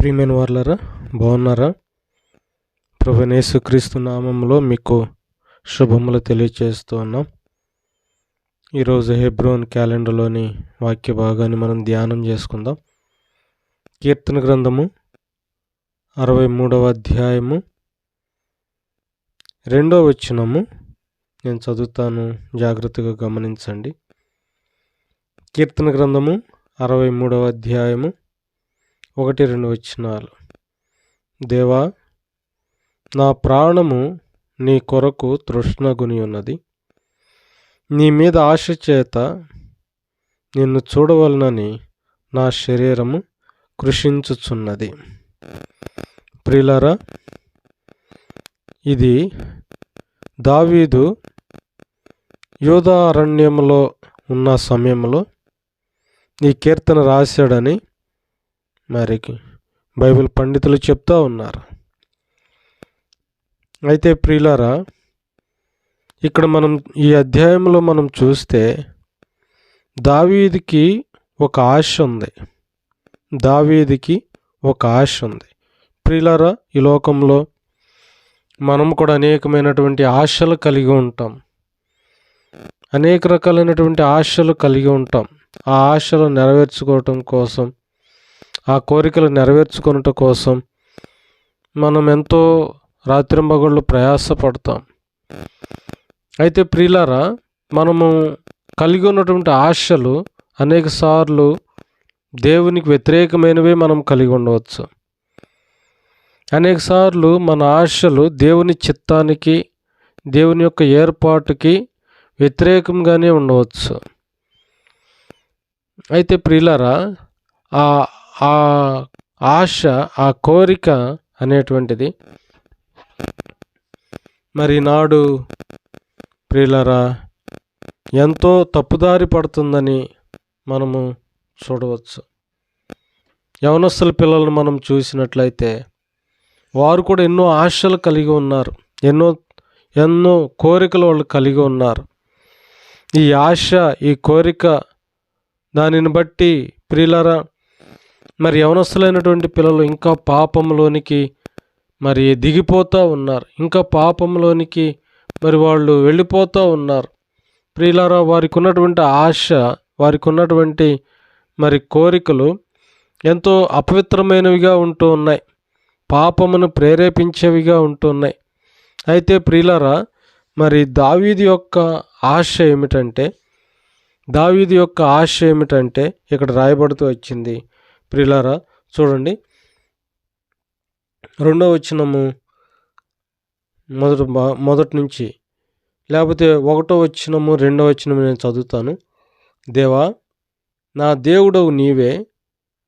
ప్రియమైన వాళ్ళరా బాగున్నారా? ప్రభు క్రీస్తు నామంలో మీకు శుభములు తెలియచేస్తూ ఉన్నాం. ఈరోజు హెబ్రోన్ క్యాలెండర్లోని వాక్య భాగాన్ని మనం ధ్యానం చేసుకుందాం. కీర్తన గ్రంథము అరవై మూడవ అధ్యాయము రెండో వచ్చినము నేను చదువుతాను జాగ్రత్తగా గమనించండి. కీర్తన గ్రంథము అరవై మూడవ అధ్యాయము ఒకటి రెండు వచ్చినాలు దేవా నా ప్రాణము నీ కొరకు తృష్ణగుని ఉన్నది. నీ మీద ఆశ చేత నిన్ను చూడవలనని నా శరీరము కృషించుచున్నది. ప్రిలరా ఇది దావీదు యోధారణ్యంలో ఉన్న సమయంలో ఈ కీర్తన రాశాడని మరి బైబిల్ పండితులు చెప్తూ ఉన్నారు. అయితే ప్రియులారా ఇక్కడ మనం ఈ అధ్యాయంలో మనం చూస్తే దావీదికి ఒక ఆశ ఉంది. దావీదికి ఒక ఆశ ఉంది. ప్రియులారా ఈ లోకంలో మనం కూడా అనేకమైనటువంటి ఆశలు కలిగి ఉంటాం. అనేక రకాలైనటువంటి ఆశలు కలిగి ఉంటాం. ఆ ఆశలు నెరవేర్చుకోవటం కోసం ఆ కోరికలు నెరవేర్చుకున్నట కోసం మనం ఎంతో రాత్రింబగళ్ళు ప్రయాసపడతాం. అయితే ప్రియులారా మనము కలిగి ఉన్నటువంటి ఆశలు అనేక సార్లు దేవునికి వ్యతిరేకమైనవే మనం కలిగి ఉండవచ్చు. అనేక సార్లు మన ఆశలు దేవుని చిత్తానికి దేవుని యొక్క ఏర్పాటుకి వ్యతిరేకంగానే ఉండవచ్చు. అయితే ప్రియులారా ఆ ఆ ఆశ ఆ కోరిక అనేటువంటిది. మరి నాడు ప్రియులరా ఎంతో తప్పుదారి పడుతుందని మనము చూడవచ్చు. యవనస్తుల పిల్లలను మనం చూసినట్లయితే వారు కూడా ఎన్నో ఆశలు కలిగి ఉన్నారు. ఎన్నో ఎన్నో కోరికలు వాళ్ళు కలిగి ఉన్నారు. ఈ ఆశ ఈ కోరిక దానిని బట్టి ప్రియులరా మరి యవనస్తులైనటువంటి పిల్లలు ఇంకా పాపంలోనికి మరి దిగిపోతూ ఉన్నారు. ఇంకా పాపంలోనికి మరి వాళ్ళు వెళ్ళిపోతూ ఉన్నారు. ప్రియులారా వారికి ఉన్నటువంటి ఆశ వారికి ఉన్నటువంటి మరి కోరికలు ఎంతో అపవిత్రమైనవిగా ఉంటూ ఉన్నాయి. పాపమును ప్రేరేపించేవిగా ఉంటున్నాయి అయితే ప్రియులారా మరి దావీది యొక్క ఆశ ఏమిటంటే దావీది యొక్క ఆశ ఏమిటంటే ఇక్కడ రాయబడుతూ వచ్చింది ప్రిలారా చూడండి. రెండో వచనము మొదటి మొదటి నుంచి. లేకపోతే ఒకటో వచ్చినము రెండో వచనము నేను చదువుతాను. దేవా నా దేవుడవు నీవే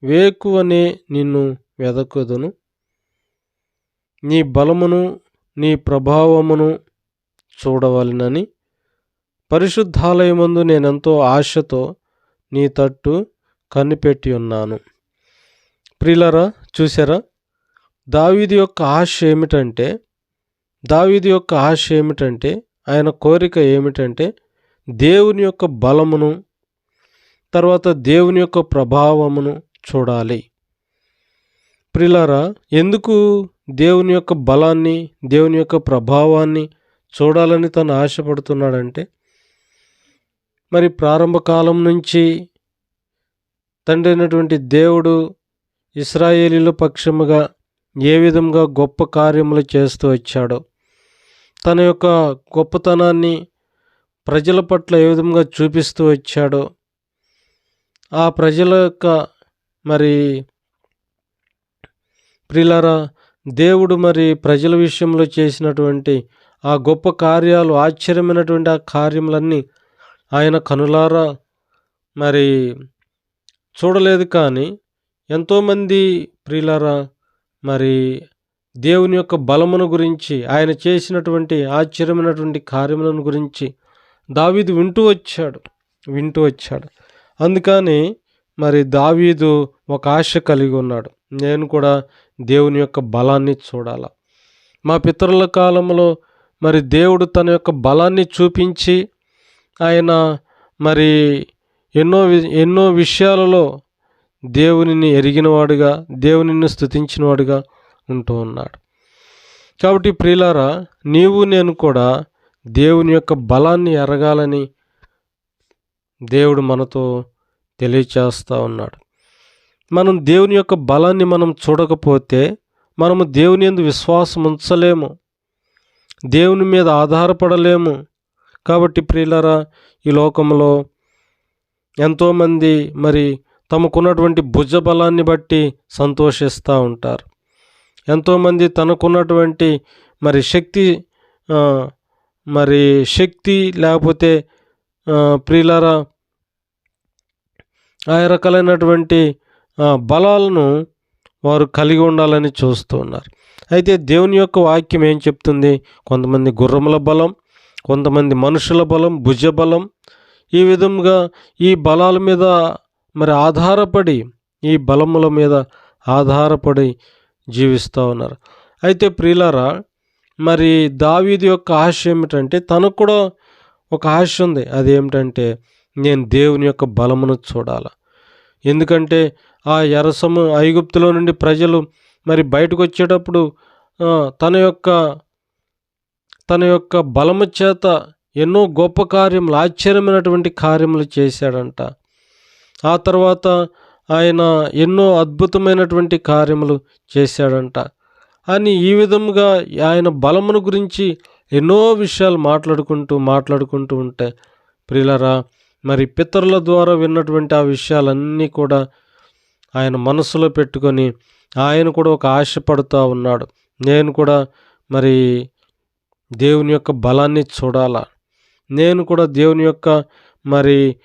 వేకువనే నిన్ను వెదకుదును. నీ బలమును నీ ప్రభావమును చూడవలనని. పరిశుద్ధాలయమందు నేనెంతో ఆశతో నీ తట్టు కనిపెట్టి ఉన్నాను. ప్రిలరా చూసారా దావీది యొక్క ఆశ ఏమిటంటే దావీది యొక్క ఆశ ఏమిటంటే ఆయన కోరిక ఏమిటంటే దేవుని యొక్క బలమును తర్వాత దేవుని యొక్క ప్రభావమును చూడాలి. ప్రిలారా ఎందుకు దేవుని యొక్క బలాన్ని దేవుని యొక్క ప్రభావాన్ని చూడాలని తను ఆశపడుతున్నాడంటే మరి ప్రారంభ కాలం నుంచి తండ్రి అయినటువంటి దేవుడు ఇస్రాయేలీల పక్షముగా ఏ విధంగా గొప్ప కార్యములు చేస్తూ వచ్చాడో తన యొక్క గొప్పతనాన్ని ప్రజల పట్ల ఏ విధంగా చూపిస్తూ వచ్చాడో ఆ ప్రజల యొక్క మరి ప్రిలరా దేవుడు మరి ప్రజల విషయంలో చేసినటువంటి ఆ గొప్ప కార్యాలు ఆశ్చర్యమైనటువంటి ఆ కార్యములన్నీ ఆయన కనులారా మరి చూడలేదు కానీ ఎంతోమంది ప్రియులారా మరి దేవుని యొక్క బలమును గురించి ఆయన చేసినటువంటి ఆశ్చర్యమైనటువంటి కార్యములను గురించి దావీదు వింటూ వచ్చాడు వింటూ వచ్చాడు. అందుకని మరి దావీదు ఒక ఆశ కలిగి ఉన్నాడు. నేను కూడా దేవుని యొక్క బలాన్ని చూడాల? మా పితరుల కాలంలో మరి దేవుడు తన యొక్క బలాన్ని చూపించి ఆయన మరి ఎన్నో వి- ఎన్నో విషయాలలో దేవునిని ఎరిగినవాడుగా దేవునిని స్థుతించినవాడుగా ఉంటూ ఉన్నాడు. కాబట్టి ప్రియులారా నీవు నేను కూడా దేవుని యొక్క బలాన్ని ఎరగాలని దేవుడు మనతో తెలియచేస్తూ ఉన్నాడు. మనం దేవుని యొక్క బలాన్ని మనం చూడకపోతే మనము దేవుని ఎందు విశ్వాసం ఉంచలేము. దేవుని మీద ఆధారపడలేము. కాబట్టి ప్రియులరా ఈ లోకంలో ఎంతోమంది మరి తమకున్నటువంటి భుజ బలాన్ని బట్టి సంతోషిస్తూ ఉంటారు. ఎంతోమంది తనకున్నటువంటి మరి శక్తి మరి శక్తి లేకపోతే ఆ, ఆ రకాలైనటువంటి బలాలను వారు కలిగి ఉండాలని చూస్తూ ఉన్నారు. అయితే దేవుని యొక్క వాక్యం ఏం చెప్తుంది? కొంతమంది గుర్రముల బలం కొంతమంది మనుషుల బలం భుజ బలం ఈ విధంగా ఈ బలాల మీద మరి ఆధారపడి ఈ బలముల మీద ఆధారపడి జీవిస్తూ ఉన్నారు. అయితే ప్రియులారా మరి దావీది యొక్క ఆశ ఏమిటంటే తనకు కూడా ఒక ఆశ ఉంది. అదేమిటంటే నేను దేవుని యొక్క బలమును చూడాల. ఎందుకంటే ఆ ఎరసము ఐగుప్తులో నుండి ప్రజలు మరి బయటకు వచ్చేటప్పుడు తన యొక్క తన యొక్క బలము చేత ఎన్నో గొప్ప కార్యములు ఆశ్చర్యమైనటువంటి కార్యములు చేశాడంట. ఆ తర్వాత ఆయన ఎన్నో అద్భుతమైనటువంటి కార్యములు చేశాడంట. అని ఈ విధముగా ఆయన బలమును గురించి ఎన్నో విషయాలు మాట్లాడుకుంటూ మాట్లాడుకుంటూ ఉంటే ప్రియులరా మరి పితరుల ద్వారా విన్నటువంటి ఆ విషయాలన్నీ కూడా ఆయన మనసులో పెట్టుకొని ఆయన కూడా ఒక ఆశపడుతూ ఉన్నాడు. నేను కూడా మరి దేవుని యొక్క బలాన్ని చూడాలా? నేను కూడా దేవుని యొక్క మరి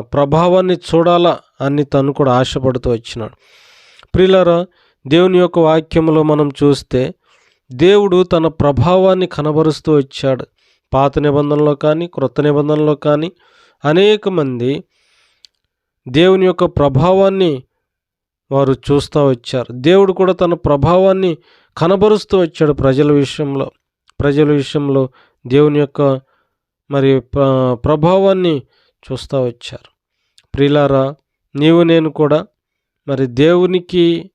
ప్రభావాన్ని చూడాలా అని తను కూడా ఆశపడుతూ వచ్చినాడు. ప్రిలరా దేవుని యొక్క వాక్యంలో మనం చూస్తే దేవుడు తన ప్రభావాన్ని కనబరుస్తూ వచ్చాడు. పాత నిబంధనలో కానీ క్రొత్త నిబంధనలో కానీ అనేక మంది దేవుని యొక్క ప్రభావాన్ని వారు చూస్తూ వచ్చారు. దేవుడు కూడా తన ప్రభావాన్ని కనబరుస్తూ వచ్చాడు ప్రజల విషయంలో. ప్రజల విషయంలో దేవుని యొక్క మరి ప్రభావాన్ని చూస్తూ వచ్చారు. ప్రిలారా నీవు నేను కూడా మరి దేవునికి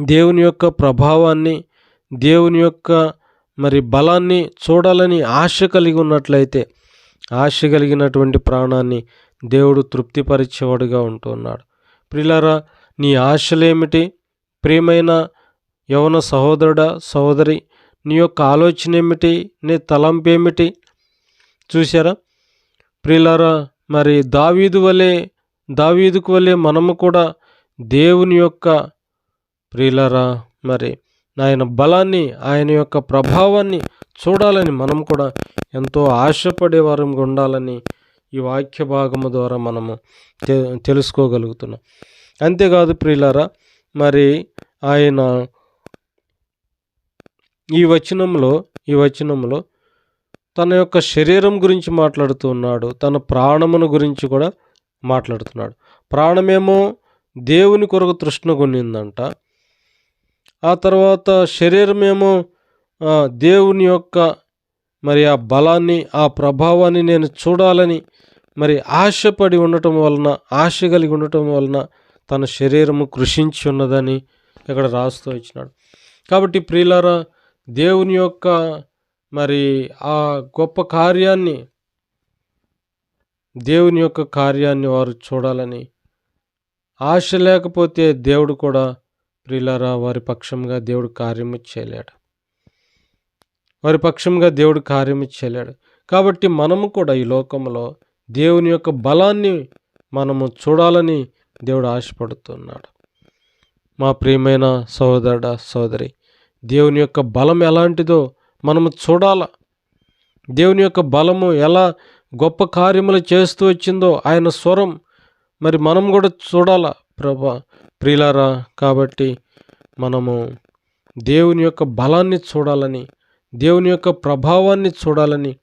దేవుని యొక్క ప్రభావాన్ని దేవుని యొక్క మరి బలాన్ని చూడాలని ఆశ కలిగి ఉన్నట్లయితే ఆశ కలిగినటువంటి ప్రాణాన్ని దేవుడు తృప్తిపరిచేవాడుగా ఉంటున్నాడు ప్రిలారా నీ ఆశలేమిటి? ప్రియమైన యవన సహోదరుడా సహోదరి నీ యొక్క ఆలోచన ఏమిటి నీ తలంపు ఏమిటి చూసారా ప్రియులారా మరి దావీదు వలె దావీదుకు వలె మనము కూడా దేవుని యొక్క ప్రియులారా మరి ఆయన బలాన్ని ఆయన యొక్క ప్రభావాన్ని చూడాలని మనం కూడా ఎంతో ఆశపడే వారంగా ఉండాలని ఈ వాక్య భాగము ద్వారా మనము తె తెలుసుకోగలుగుతున్నాం. అంతేకాదు ప్రియులారా మరి ఆయన ఈ వచనంలో ఈ వచనంలో తన యొక్క శరీరం గురించి మాట్లాడుతున్నాడు తన ప్రాణమును గురించి కూడా మాట్లాడుతున్నాడు. ప్రాణమేమో దేవుని కొరకు తృష్ణ కొనిందంట ఆ తర్వాత శరీరమేమో దేవుని యొక్క మరి ఆ బలాన్ని ఆ ప్రభావాన్ని నేను చూడాలని మరి ఆశపడి ఉండటం వలన ఆశ కలిగి ఉండటం వలన తన శరీరము కృషించి ఉన్నదని ఇక్కడ రాస్తూ ఇచ్చినాడు. కాబట్టి ప్రియులారా దేవుని యొక్క మరి ఆ గొప్ప కార్యాన్ని దేవుని యొక్క కార్యాన్ని వారు చూడాలని ఆశ లేకపోతే దేవుడు కూడా ప్రిలారా వారి పక్షంగా దేవుడు కార్యము చేయలేడు. వారి పక్షంగా దేవుడు కార్యము చేయలేడు. కాబట్టి మనము కూడా ఈ లోకంలో దేవుని యొక్క బలాన్ని మనము చూడాలని దేవుడు ఆశపడుతున్నాడు. మా ప్రియమైన సోదరుడ సోదరి దేవుని యొక్క బలం ఎలాంటిదో మనము చూడాల దేవుని యొక్క బలము ఎలా గొప్ప కార్యములు చేస్తూ వచ్చిందో ఆయన స్వరం మరి మనం కూడా చూడాలా ప్రభా. ప్రియులారా కాబట్టి మనము దేవుని యొక్క బలాన్ని చూడాలని దేవుని యొక్క ప్రభావాన్ని చూడాలని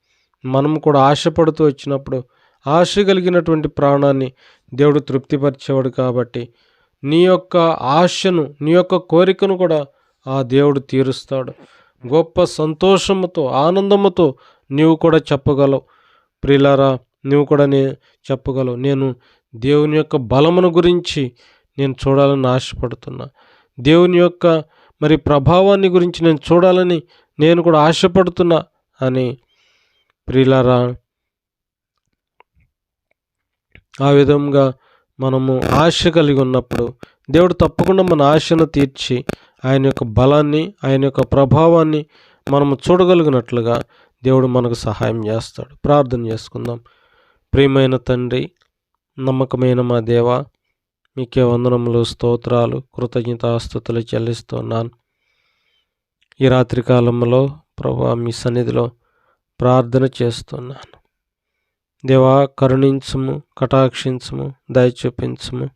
మనం కూడా ఆశపడుతూ వచ్చినప్పుడు ఆశ కలిగినటువంటి ప్రాణాన్ని దేవుడు తృప్తిపరిచేవాడు కాబట్టి నీ యొక్క ఆశను నీ యొక్క కోరికను కూడా ఆ దేవుడు తీరుస్తాడు. గొప్ప సంతోషముతో ఆనందముతో నీవు కూడా చెప్పగలవు. ప్రిలారా నువ్వు కూడా నే చెప్పగలవు. నేను దేవుని యొక్క బలమును గురించి నేను చూడాలని ఆశపడుతున్నా. దేవుని యొక్క మరి ప్రభావాన్ని గురించి నేను చూడాలని నేను కూడా ఆశపడుతున్నా అని. ప్రిలారా ఆ విధంగా మనము ఆశ కలిగి ఉన్నప్పుడు దేవుడు తప్పకుండా మన ఆశను తీర్చి ఆయన యొక్క బలాన్ని ఆయన యొక్క ప్రభావాన్ని మనము చూడగలిగినట్లుగా దేవుడు మనకు సహాయం చేస్తాడు. ప్రార్థన చేసుకుందాం. ప్రియమైన తండ్రి నమ్మకమైన మా దేవ మీకే వందనములు స్తోత్రాలు కృతజ్ఞతాస్తుతులు చెల్లిస్తున్నాను. ఈ రాత్రి కాలంలో ప్రభా మీ సన్నిధిలో ప్రార్థన చేస్తున్నాను. దేవా కరుణించము కటాక్షించము దయ చూపించము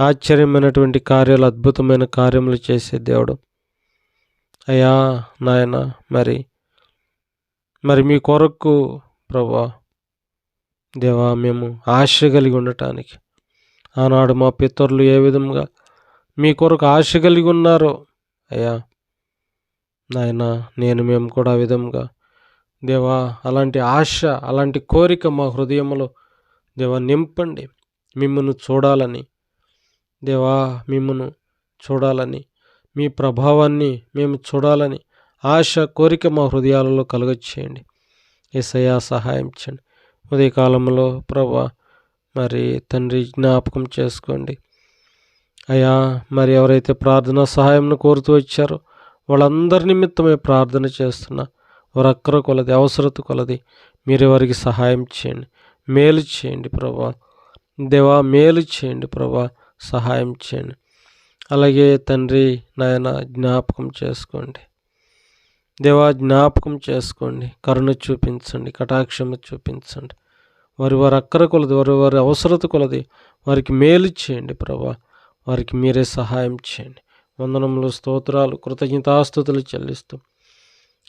ఆశ్చర్యమైనటువంటి కార్యాలు అద్భుతమైన కార్యములు చేసే దేవుడు. అయ్యా నాయన మరి మరి మీ కొరకు ప్రభా దేవా మేము ఆశ కలిగి ఉండటానికి. ఆనాడు మా పితరులు ఏ విధంగా మీ కొరకు ఆశ కలిగి ఉన్నారో అయ్యా నాయన నేను మేము కూడా విధంగా దేవా అలాంటి ఆశ అలాంటి కోరిక మా హృదయంలో దేవా నింపండి. మిమ్మల్ని చూడాలని దేవా మిమ్మను చూడాలని మీ ప్రభావాన్ని మేము చూడాలని ఆశ కోరిక మా హృదయాలలో కలగచ్చేయండి ఏసయా సహాయం చేయండి. ఉదయకాలంలో ప్రభా మరి తండ్రి జ్ఞాపకం చేసుకోండి. అయ్యా మరి ఎవరైతే ప్రార్థనా సహాయంను కోరుతూ వచ్చారో వాళ్ళందరి నిమిత్తమే ప్రార్థన చేస్తున్నా. వారక్కర కొలది అవసరత కొలది మీరు వారికి సహాయం చేయండి. మేలు చేయండి ప్రభా. దేవా మేలు చేయండి ప్రభా. సహాయం చేయండి. అలాగే తండ్రి నాయన జ్ఞాపకం చేసుకోండి. దేవా జ్ఞాపకం చేసుకోండి. కరుణ చూపించండి. కటాక్షము చూపించండి. వారి వారి అక్కర కొలది వారి వారి అవసరత కొలది వారికి మేలు చేయండి ప్రభా. వారికి మీరే సహాయం చేయండి. వందనములు స్తోత్రాలు కృతజ్ఞతాస్థుతులు చెల్లిస్తూ.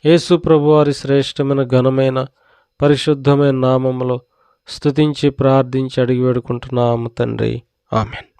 యేసు ప్రభు వారి శ్రేష్టమైన ఘనమైన పరిశుద్ధమైన నామములో స్థుతించి ప్రార్థించి అడిగి వేడుకుంటున్నాము తండ్రి. ఆమెన్.